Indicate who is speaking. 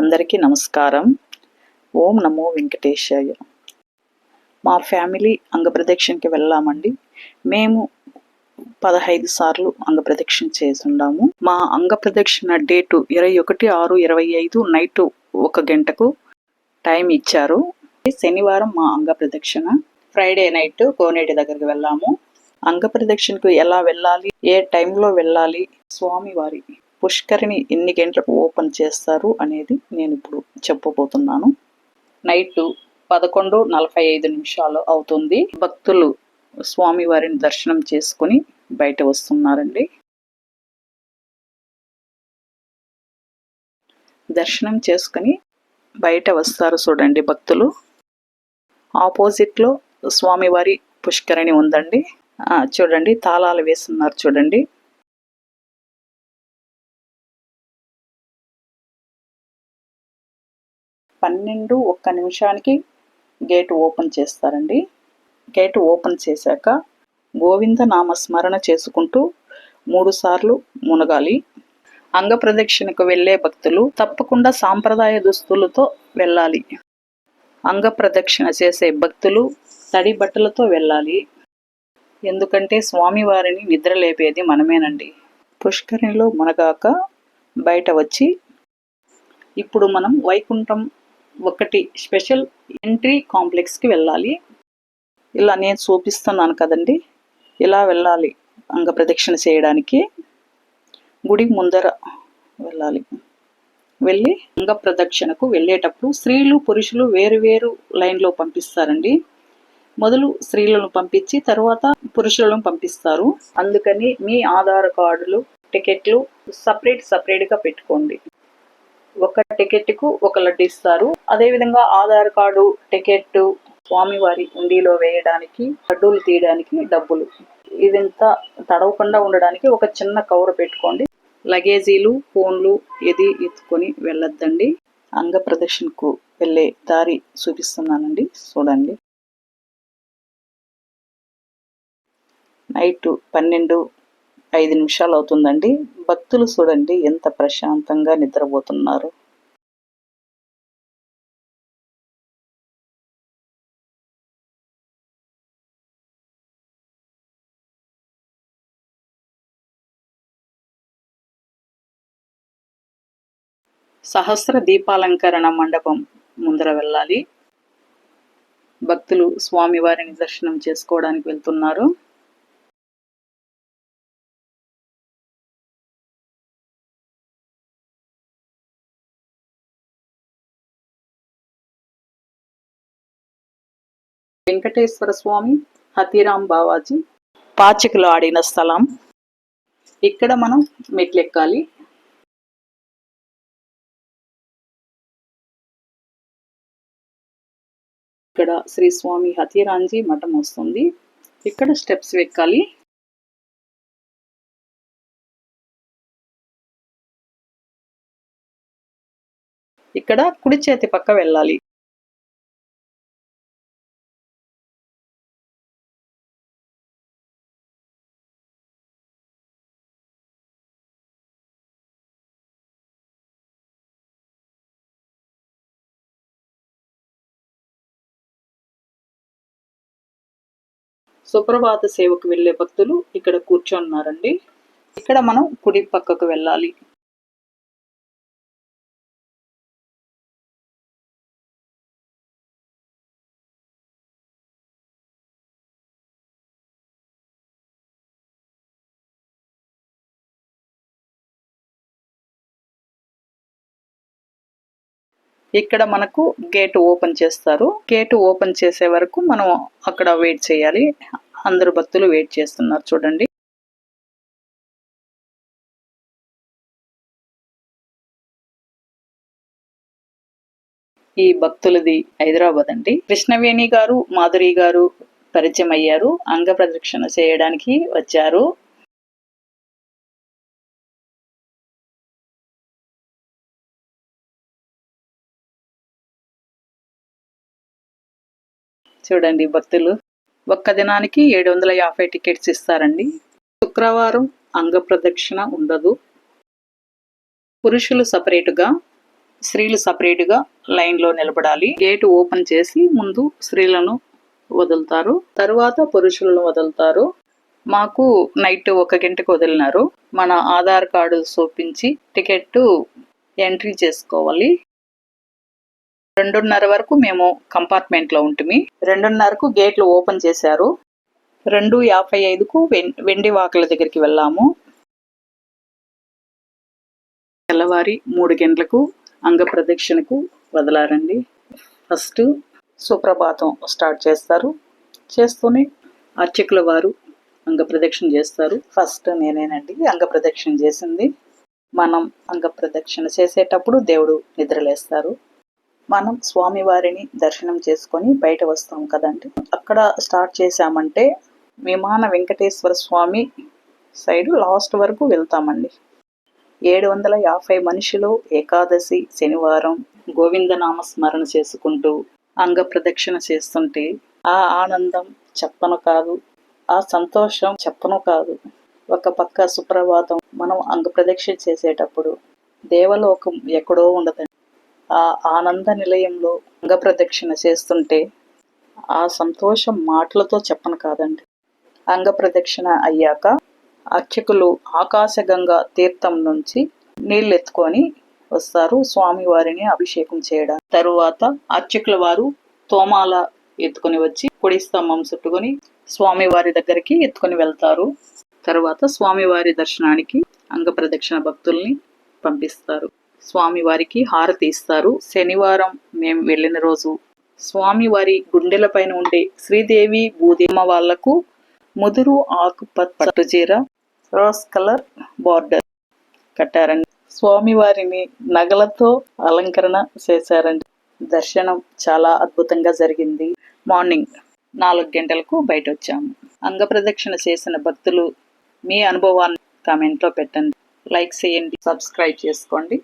Speaker 1: అందరికీ నమస్కారం. ఓం నమో వెంకటేశాయ. మా ఫ్యామిలీ అంగప్రదక్షిణకి వెళ్ళామండి. మేము పదహైదు సార్లు అంగప్రదక్షిణ చేసుండాము మా అంగప్రదక్షిణ డేటు ఇరవై ఒకటి ఆరు ఇరవై ఐదు నైట్ ఒక గంటకు టైం ఇచ్చారు. శనివారం మా అంగప్రదక్షిణ. ఫ్రైడే నైట్ కోనేటి దగ్గరికి వెళ్ళాము. అంగప్రదక్షిణకు ఎలా వెళ్ళాలి? ఏ టైంలో వెళ్ళాలి? స్వామివారి పుష్కరిని ఎన్ని గంటలకు ఓపెన్ చేస్తారు అనేది నేను ఇప్పుడు చెప్పబోతున్నాను. నైట్ పదకొండు నలభై ఐదు నిమిషాలు అవుతుంది. భక్తులు స్వామివారిని దర్శనం చేసుకుని బయట వస్తున్నారండి. దర్శనం చేసుకుని బయట వస్తారు చూడండి భక్తులు. ఆపోజిట్లో స్వామివారి పుష్కరిణి ఉందండి. చూడండి తాళాలు వేస్తున్నారు చూడండి. పన్నెండు ఒక్క నిమిషానికి గేటు ఓపెన్ చేస్తారండి. గేటు ఓపెన్ చేశాక గోవింద నామ స్మరణ చేసుకుంటూ మూడుసార్లు మునగాలి. అంగ ప్రదక్షిణకు వెళ్ళే భక్తులు తప్పకుండా సాంప్రదాయ దుస్తులతో వెళ్ళాలి. అంగ ప్రదక్షిణ చేసే భక్తులు తడి బట్టలతో వెళ్ళాలి. ఎందుకంటే స్వామివారిని నిద్రలేపేది మనమేనండి. పుష్కరిణిలో మునగాక బయట వచ్చి ఇప్పుడు మనం వైకుంఠం ఒకటి స్పెషల్ ఎంట్రీ కాంప్లెక్స్కి వెళ్ళాలి. ఇలా నేను చూపిస్తున్నాను కదండి. ఇలా వెళ్ళాలి అంగ ప్రదక్షిణ చేయడానికి. గుడి ముందర వెళ్ళాలి. వెళ్ళి అంగ ప్రదక్షిణకు వెళ్ళేటప్పుడు స్త్రీలు పురుషులు వేరు వేరు లైన్లో పంపిస్తారండి. మొదలు స్త్రీలను పంపించి తర్వాత పురుషులను పంపిస్తారు. అందుకని మీ ఆధార్ కార్డులు టికెట్లు సపరేట్ సపరేట్గా పెట్టుకోండి. ఒక టికెట్కు ఒక లడ్డు ఇస్తారు. అదేవిధంగా ఆధార్ కార్డు టికెట్ స్వామివారి ఉండిలో వేయడానికి లడ్డూలు తీయడానికి డబ్బులు. ఇదంతా తడవకుండా ఉండడానికి ఒక చిన్న కవర్ పెట్టుకోండి. లగేజీలు ఫోన్లు ఇది ఎత్తుకొని వెళ్ళొద్దండి. అంగ ప్రదర్శనకు వెళ్ళే దారి చూపిస్తున్నానండి. చూడండి. నైట్ పన్నెండు ఐదు నిమిషాలు అవుతుందండి. భక్తులు చూడండి ఎంత ప్రశాంతంగా నిద్రపోతున్నారు. సహస్ర దీపాలంకరణ మండపం ముందర వెళ్ళాలి. భక్తులు స్వామివారిని దర్శనం చేసుకోవడానికి వెళ్తున్నారు. వెంకటేశ్వర స్వామి హతిరామ్ బావాజీ పాచికలు ఆడిన స్థలం. ఇక్కడ మనం మెట్లెక్కాలి. ఇక్కడ శ్రీ స్వామి హతిరాంజీ మఠం వస్తుంది. ఇక్కడ స్టెప్స్ ఎక్కాలి ఇక్కడ కుడి చేతి పక్క వెళ్ళాలి. సుప్రభాత సేవకు వెళ్ళే భక్తులు ఇక్కడ కూర్చొన్నారండి. ఇక్కడ మనం కుడి పక్కకు వెళ్ళాలి. ఇక్కడ మనకు గేట్ ఓపెన్ చేస్తారు. గేట్ ఓపెన్ చేసే వరకు మనం అక్కడ వెయిట్ చేయాలి. అందరు భక్తులు వెయిట్ చేస్తున్నారు చూడండి. ఈ భక్తులది హైదరాబాద్ అండి. కృష్ణవేణి గారు మాధురి గారు పరిచయం అయ్యారు. అంగ ప్రదక్షిణ చేయడానికి వచ్చారు. చూడండి భక్తులు. ఒక్క దినానికి ఏడు వందల యాభై టికెట్స్ ఇస్తారండి. శుక్రవారం అంగ ప్రదక్షిణ ఉండదు. పురుషులు సపరేటుగా స్త్రీలు సపరేటుగా లైన్లో నిలబడాలి. గేట్ ఓపెన్ చేసి ముందు స్త్రీలను వదులుతారు. తరువాత పురుషులను వదులుతారు. మాకు నైట్ ఒక గంటకు వదిలినారు. మన ఆధార్ కార్డు చూపించి టికెట్ ఎంట్రీ చేసుకోవాలి. రెండున్నర వరకు మేము కంపార్ట్మెంట్లో ఉంటుంది రెండున్నరకు గేట్లు ఓపెన్ చేశారు. రెండు యాభై ఐదుకు వెన్ వెండి వాకల దగ్గరికి వెళ్ళాము. తెల్లవారి మూడు గంటలకు అంగ ప్రదక్షిణకు వదలారండి. ఫస్ట్ సుప్రభాతం స్టార్ట్ చేస్తారు. చేస్తూనే అర్చకుల వారు అంగ ప్రదక్షిణ చేస్తారు. ఫస్ట్ నేనేనండి అంగ ప్రదక్షిణ చేసింది. మనం అంగ ప్రదక్షిణ చేసేటప్పుడు దేవుడు నిద్రలేస్తారు. మనం స్వామివారిని దర్శనం చేసుకొని బయట వస్తాం కదండి. అక్కడ స్టార్ట్ చేశామంటే విమాన వెంకటేశ్వర స్వామి సైడ్ లాస్ట్ వరకు వెళ్తామండి. ఏడు వందల యాభై మనిషిలో ఏకాదశి శనివారం గోవిందనామ స్మరణ చేసుకుంటూ అంగ ప్రదక్షిణ చేస్తుంటే ఆ ఆనందం చెప్పను కాదు ఆ సంతోషం చెప్పను కాదు. ఒక పక్క సుప్రభాతం మనం అంగ ప్రదక్షిణ చేసేటప్పుడు దేవలోకం ఎక్కడో ఉండదండి. ఆ ఆనంద నిలయంలో అంగ ప్రదక్షిణ చేస్తుంటే ఆ సంతోషం మాటలతో చెప్పను కాదండి. అంగ ప్రదక్షిణ అయ్యాక అర్చకులు ఆకాశగంగా తీర్థం నుంచి నీళ్ళు ఎత్తుకొని వస్తారు స్వామివారిని అభిషేకం చేయడం తరువాత అర్చకుల వారు తోమాల ఎత్తుకొని వచ్చి పొడి స్తంభం చుట్టుకొని స్వామివారి దగ్గరికి ఎత్తుకొని వెళ్తారు. తరువాత స్వామివారి దర్శనానికి అంగ ప్రదక్షిణ భక్తుల్ని పంపిస్తారు. స్వామివారికి హారతి ఇస్తారు. శనివారం మేము వెళ్ళిన రోజు స్వామివారి గుండెల పైన ఉండే శ్రీదేవి భూదేమ వాళ్ళకు ముదురు ఆకు పట్టు చీర కలర్ బార్డర్ కట్టారండి. స్వామివారిని నగలతో అలంకరణ చేశారండి. దర్శనం చాలా అద్భుతంగా జరిగింది. మార్నింగ్ నాలుగు గంటలకు బయట వచ్చాము అంగ ప్రదక్షిణ చేసిన భక్తులు మీ అనుభవాన్ని కామెంట్లో పెట్టండి. లైక్ చేయండి సబ్స్క్రైబ్ చేసుకోండి.